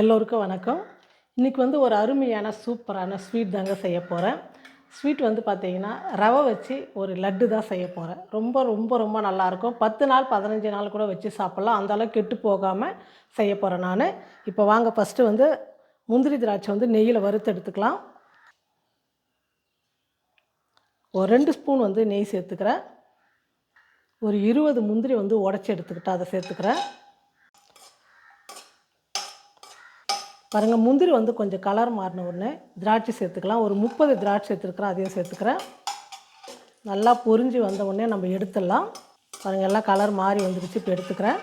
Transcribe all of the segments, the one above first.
எல்லோருக்கும் வணக்கம். இன்றைக்கி வந்து ஒரு அருமையான சூப்பரான ஸ்வீட் தாங்க செய்ய போகிறேன் ஸ்வீட் வந்து பார்த்தீங்கன்னா ரவை வச்சு ஒரு லட்டு தான் செய்ய போகிறேன் ரொம்ப ரொம்ப ரொம்ப நல்லாயிருக்கும் பத்து நாள் பதினஞ்சு நாள் கூட வச்சு சாப்பிட்லாம். அந்தளவுக்கு கெட்டு போகாமல் செய்ய போகிறேன் நான். இப்போ வாங்க ஃபஸ்ட்டு வந்து முந்திரி திராட்சை வந்து நெய்யில் வறுத்து எடுத்துக்கலாம். ஒரு ரெண்டு ஸ்பூன் வந்து நெய் சேர்த்துக்கிறேன். ஒரு இருபது முந்திரி வந்து உடச்சி எடுத்துக்கிட்டு அதை சேர்த்துக்கிறேன். பாருங்கள் முந்திரி வந்து கொஞ்சம் கலர் மாறின உடனே திராட்சை சேர்த்துக்கலாம். ஒரு முப்பது திராட்சை சேர்த்துருக்குறேன் அதையும் சேர்த்துக்கிறேன். நல்லா பொரிஞ்சு வந்த உடனே நம்ம எடுத்துடலாம். பாருங்கள் எல்லாம் கலர் மாறி வந்துருச்சு இப்போ எடுத்துக்கிறேன்.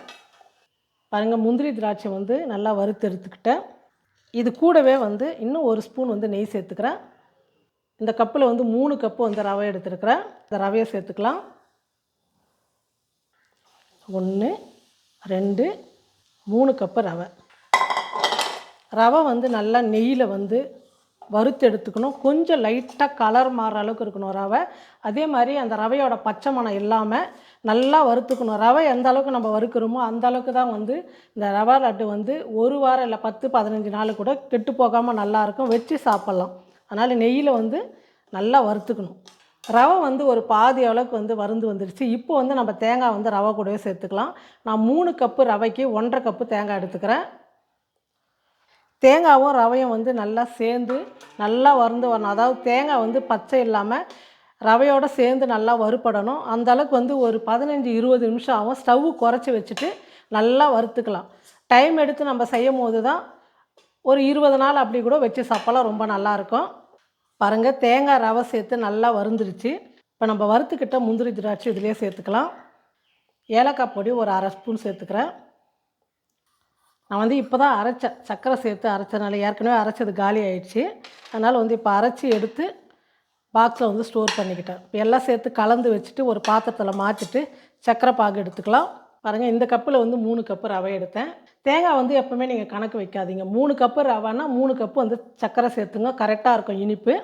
பாருங்கள் முந்திரி திராட்சை வந்து நல்லா வறுத்து எடுத்துக்கிட்டேன். இது கூடவே வந்து இன்னும் ஒரு ஸ்பூன் வந்து நெய் சேர்த்துக்கிறேன். இந்த கப்பில் வந்து மூணு கப்பு வந்து ரவை எடுத்துருக்குறேன். இந்த ரவையை சேர்த்துக்கலாம். ஒன்று ரெண்டு மூணு கப்பு ரவை. ரவை வந்து நல்லா நெய்யில் வந்து வறுத்து எடுத்துக்கணும். கொஞ்சம் லைட்டாக கலர் மாறுற அளவுக்கு இருக்கணும் ரவை. அதே மாதிரி அந்த ரவையோட பச்சை மணம் இல்லாமல் நல்லா வறுத்துக்கணும். ரவை எந்த அளவுக்கு நம்ம வறுக்கிறோமோ அந்த அளவுக்கு தான் வந்து இந்த ரவை லட்டு வந்து ஒரு வாரம் இல்லை பத்து பதினஞ்சு நாள் கூட கெட்டு போகாமல் நல்லாயிருக்கும் வச்சு சாப்பிட்லாம். அதனால் நெய்யில் வந்து நல்லா வறுத்துக்கணும். ரவை வந்து ஒரு பாதி அளவுக்கு வந்து வருந்து வந்துடுச்சு இப்போ வந்து நம்ம தேங்காய் வந்து ரவை கூடவே சேர்த்துக்கலாம். நான் மூணு கப்பு ரவைக்கு ஒன்றரை கப்பு தேங்காய் எடுத்துக்கிறேன். தேங்காவும் ரவையும் வந்து நல்லா சேர்ந்து நல்லா வறுந்து வரணும். அதாவது தேங்காய் வந்து பச்சை இல்லாமல் ரவையோடு சேர்ந்து நல்லா வறுபடணும். அந்த அளவுக்கு வந்து ஒரு பதினஞ்சு இருபது நிமிஷம் ஆகும் ஸ்டவ் குறைச்சி வச்சுட்டு நல்லா வறுத்துக்கலாம். டைம் எடுத்து நம்ம செய்யும் போது தான் ஒரு இருபது நாள் அப்படி கூட வச்சு சாப்பிடலாம். ரொம்ப நல்லாயிருக்கும் பாருங்கள் தேங்காய் ரவை சேர்த்து நல்லா வறுந்துருச்சு. இப்போ நம்ம வறுத்துக்கிட்ட முந்திரி திராட்சை இதிலே சேர்த்துக்கலாம். ஏலக்காய் பொடி ஒரு அரை ஸ்பூன் சேர்த்துக்கிறேன். நான் வந்து இப்போ தான் அரைச்சேன். சர்க்கரை சேர்த்து அரைச்சதுனால ஏற்கனவே அரைச்சது காலி ஆயிடுச்சு. அதனால் வந்து இப்போ அரைச்சி எடுத்து பாக்ஸில் வந்து ஸ்டோர் பண்ணிக்கிட்டேன். இப்போ எல்லாம் சேர்த்து கலந்து வச்சுட்டு ஒரு பாத்திரத்தில் மாற்றிட்டு சர்க்கரை பாகு எடுத்துக்கலாம். பாருங்கள் இந்த கப்பில் வந்து மூணு கப்பு ரவை எடுத்தேன். தேங்காய் வந்து எப்போவுமே நீங்கள் கணக்கு வைக்காதீங்க. மூணு கப்பு ரவைன்னா மூணு கப்பு வந்து சர்க்கரை சேர்த்துங்க. கரெக்டாக இருக்கும் இனிப்பு.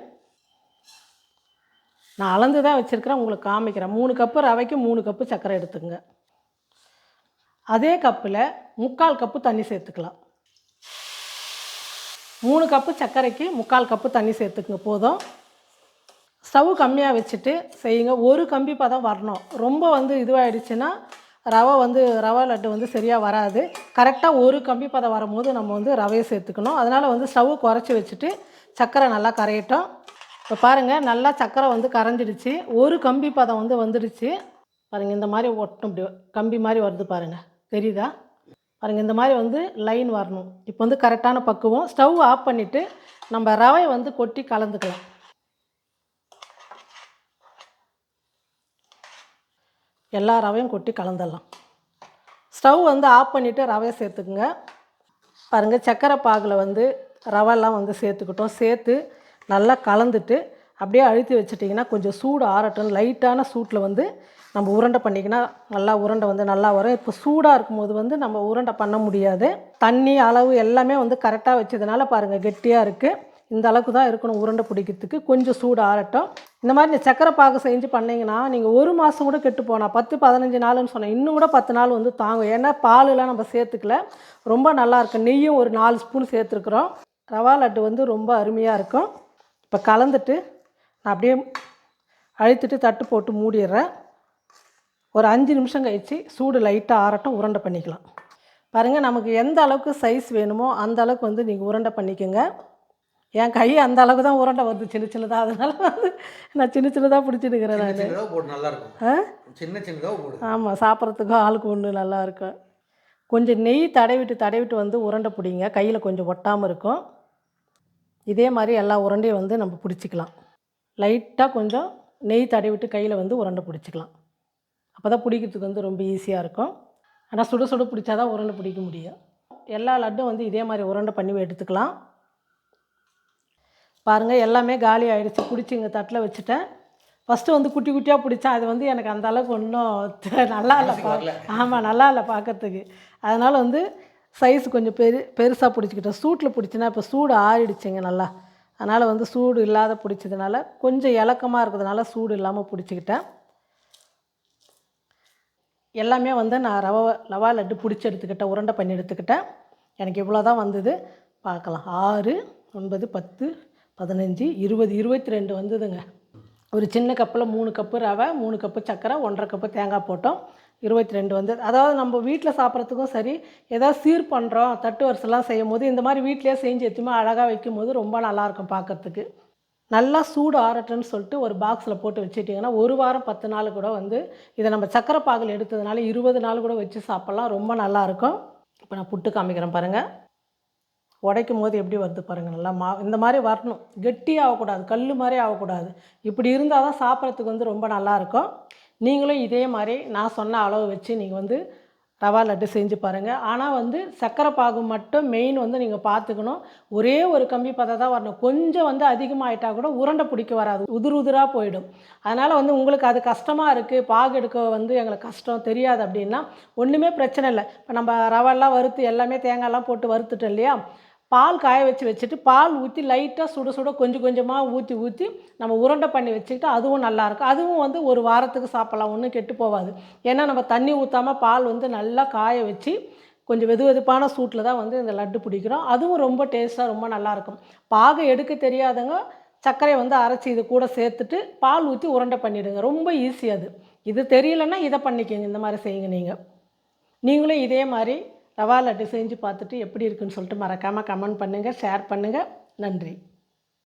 நான் அளந்து தான் வச்சுருக்கிறேன். உங்களுக்கு காமிக்கிறேன். மூணு கப்பு ரவைக்கு மூணு கப்பு சர்க்கரை எடுத்துங்க அதே கப்பில் முக்கால் கப்பு தண்ணி சேர்த்துக்கலாம். மூணு கப்பு சர்க்கரைக்கு முக்கால் கப்பு தண்ணி சேர்த்துக்குங்க போதும். ஸ்டவ் கம்மியாக வச்சுட்டு செய்யுங்க. ஒரு கம்பி பதம் வரணும். ரொம்ப வந்து இதுவாகிடுச்சுன்னா ரவை வந்து ரவை லட்டு வந்து சரியாக வராது. கரெக்டாக ஒரு கம்பி பதம் வரும்போது நம்ம வந்து ரவையை சேர்த்துக்கணும். அதனால் வந்து ஸ்டவ் குறைச்சி வச்சுட்டு சர்க்கரை நல்லா கரையட்டும். இப்போ பாருங்கள் நல்லா சர்க்கரை வந்து கரைஞ்சிடுச்சு. ஒரு கம்பி பதம் வந்து வந்துடுச்சு. பாருங்கள் இந்த மாதிரி ஒட்டும் இப்படி கம்பி மாதிரி வருது பாருங்கள் தெரியுதா? பாருங்கள் இந்த மாதிரி வந்து லைன் வரணும். இப்போ வந்து கரெக்டான பக்குவம். ஸ்டவ் ஆஃப் பண்ணிவிட்டு நம்ம ரவை வந்து கொட்டி கலந்துக்கலாம். எல்லா ரவையும் கொட்டி கலந்துடலாம். ஸ்டவ் வந்து ஆஃப் பண்ணிவிட்டு ரவையை சேர்த்துக்குங்க. பாருங்கள் சக்கரை பாகில் வந்து ரவெல்லாம் வந்து சேர்த்துக்கிட்டோம். சேர்த்து நல்லா கலந்துட்டு அப்படியே அழுத்தி வச்சிட்டிங்கன்னா கொஞ்சம் சூடு ஆறட்டும். லைட்டான சூட்டில் வந்து நம்ம உருண்டை பண்ணிக்கினா நல்லா உருண்டை வந்து நல்லா வரும். இப்போ சூடாக இருக்கும்போது வந்து நம்ம உருண்டை பண்ண முடியாது. தண்ணி அளவு எல்லாமே வந்து கரெக்டாக வச்சதுனால பாருங்கள் கெட்டியாக இருக்குது இந்த அளவுக்கு தான் இருக்கணும் உருண்டை பிடிக்கிறதுக்கு. கொஞ்சம் சூடு ஆறட்டும். இந்த மாதிரி நீ சக்கரை பாகு செஞ்சு பண்ணிங்கன்னா நீங்கள் ஒரு மாதம் கூட கெட்டு போனால் பத்து பதினஞ்சு நாள்னு சொன்னேன் இன்னும் கூட பத்து நாள் வந்து தாங்கும். ஏன்னா பாலெலாம் நம்ம சேர்த்துக்கல. ரொம்ப நல்லா இருக்கும் நெய்யும் ஒரு நாலு ஸ்பூன் சேர்த்துருக்குறோம். ரவா லட்டு வந்து ரொம்ப அருமையாக இருக்கும். இப்போ கலந்துட்டு நான் அப்படியே அழுத்திட்டு தட்டு போட்டு மூடிடுறேன். ஒரு அஞ்சு நிமிஷம் கழித்து சூடு லைட்டாக ஆறட்டும் உருண்டை பண்ணிக்கலாம். பாருங்கள் நமக்கு எந்த அளவுக்கு சைஸ் வேணுமோ அந்த அளவுக்கு வந்து நீங்கள் உருண்டை பண்ணிக்கோங்க. என் கை அந்த அளவுக்கு தான் உருண்டை வருது சின்ன சின்னதாக அதனால வந்து நான் சின்ன சின்னதாக பிடிச்சிட்டுக்கிறேன் நான். போட்டு நல்லா இருக்கும். ஆ? சின்ன சின்னதாக போடு. ஆமாம் சாப்பிட்றதுக்கும் ஆளுக்கு ஒன்று நல்லா இருக்கும். கொஞ்சம் நெய் தடவிட்டு தடவிட்டு வந்து உருண்டை பிடிங்க. கையில் கொஞ்சம் ஒட்டாமல் இருக்கும். இதே மாதிரி எல்லா உருண்டையும் வந்து நம்ம பிடிச்சிக்கலாம். லைட்டாக கொஞ்சம் நெய் தடவிட்டு கையில் வந்து உருண்டை பிடிச்சிக்கலாம். அப்போ தான் பிடிக்கிறதுக்கு வந்து ரொம்ப ஈஸியாக இருக்கும். ஆனால் சுட சுட பிடிச்சா தான் உருண்டை பிடிக்க முடியும். எல்லா லட்டும் வந்து இதே மாதிரி உருண்டை பண்ணி எடுத்துக்கலாம். பாருங்கள் எல்லாமே காலி ஆகிடுச்சு பிடிச்சி இங்கே தட்டில் வச்சுட்டேன். ஃபஸ்ட்டு வந்து குட்டி குட்டியாக பிடிச்சேன் அது வந்து எனக்கு அந்த அளவுக்கு ஒன்றும் நல்லா இல்லை பா ஆமாம் நல்லா இல்லை பார்க்கறதுக்கு அதனால் வந்து சைஸ் கொஞ்சம் பெரு பெருசாக பிடிச்சிக்கிட்டேன். சூட்டில் பிடிச்சினா இப்போ சூடு ஆறிடுச்சுங்க நல்லா. அதனால் வந்து சூடு இல்லாத பிடிச்சதுனால கொஞ்சம் இலக்கமாக இருக்கிறதுனால சூடு இல்லாமல் பிடிச்சிக்கிட்டேன். எல்லாமே வந்து நான் ரவா ரவா லட்டு பிடிச்சி எடுத்துக்கிட்டேன் உருண்டை பண்ணி எடுத்துக்கிட்டேன். எனக்கு இவ்வளோ தான் வந்தது. பார்க்கலாம். ஆறு ஒன்பது பத்து பதினஞ்சு இருபது இருபத்தி ரெண்டு வந்ததுங்க. ஒரு சின்ன கப்பில் மூணு கப்பு ரவை மூணு கப்பு சர்க்கரை ஒன்றரை கப்பு தேங்காய் போட்டோம். இருபத்தி ரெண்டு வந்து அதாவது நம்ம வீட்டில் சாப்பிட்றதுக்கும் சரி ஏதாவது சீர் பண்ணுறோம் தட்டு வரிசைலாம் செய்யும் போது இந்த மாதிரி வீட்டிலே செஞ்சு எடுத்துமே அழகாக வைக்கும் போது ரொம்ப நல்லாயிருக்கும் பார்க்குறதுக்கு. நல்லா சூடு ஆறட்டுன்னு சொல்லிட்டு ஒரு பாக்ஸில் போட்டு வச்சுட்டிங்கன்னா ஒரு வாரம் பத்து நாள் கூட வந்து இதை நம்ம சக்கரை பாகில் எடுத்ததுனால இருபது நாள் கூட வச்சு சாப்பிட்லாம். ரொம்ப நல்லாயிருக்கும் இப்போ நான் புட்டு காமிக்கிறேன் பாருங்கள் உடைக்கும் போது எப்படி வருது பாருங்கள் நல்லா மா இந்த மாதிரி வரணும். கெட்டி ஆகக்கூடாது கல் மாதிரி ஆகக்கூடாது. இப்படி இருந்தால் தான் சாப்பிட்றதுக்கு வந்து ரொம்ப நல்லாயிருக்கும் நீங்களும் இதே மாதிரி நான் சொன்ன அளவு வச்சு நீங்கள் வந்து ரவா லட்டு செஞ்சு பாருங்கள் ஆனால் வந்து சர்க்கரை பாகு மட்டும் மெயின் வந்து நீங்கள் பார்த்துக்கணும் ஒரே ஒரு கம்பி பார்த்தா தான் வரணும். கொஞ்சம் வந்து அதிகமாகிட்டா கூட உருண்டை பிடிக்க வராது. உதிர் உதிராக போயிடும். அதனால் வந்து உங்களுக்கு அது கஷ்டமாக இருக்குது பாகு எடுக்க வந்து எங்களுக்கு கஷ்டம் தெரியாது அப்படின்னா ஒன்றுமே பிரச்சனை இல்லை. இப்போ நம்ம ரவெல்லாம் வறுத்து எல்லாமே தேங்காய்லாம் போட்டு வறுத்துட்டோம் இல்லையா? பால் காய வச்சு வச்சுட்டு பால் ஊற்றி லைட்டாக சுட சுட கொஞ்சம் கொஞ்சமாக ஊற்றி ஊற்றி நம்ம உருண்டை பண்ணி வச்சுக்கிட்டு அதுவும் நல்லாயிருக்கும் அதுவும் வந்து ஒரு வாரத்துக்கு சாப்பிட்லாம் ஒன்றும் கெட்டு போகாது. ஏன்னா நம்ம தண்ணி ஊற்றாமல் பால் வந்து நல்லா காய வச்சு கொஞ்சம் வெது வெதுப்பான சூட்டில் தான் வந்து இந்த லட்டு பிடிக்கிறோம். அதுவும் ரொம்ப டேஸ்ட்டாக ரொம்ப நல்லாயிருக்கும் பாகு எடுக்க தெரியாதவங்க சர்க்கரையை வந்து அரைச்சி இது கூட சேர்த்துட்டு பால் ஊற்றி உருண்டை பண்ணிவிடுங்க ரொம்ப ஈஸி அது. இது தெரியலன்னா இதை பண்ணிக்கோங்க. இந்த மாதிரி செய்யுங்க நீங்கள் நீங்களும் இதே மாதிரி ரவா லட்டு செஞ்சு பார்த்துட்டு எப்படி இருக்குன்னு சொல்லிட்டு மறக்காமல் கமெண்ட் பண்ணுங்கள் ஷேர் பண்ணுங்கள் நன்றி.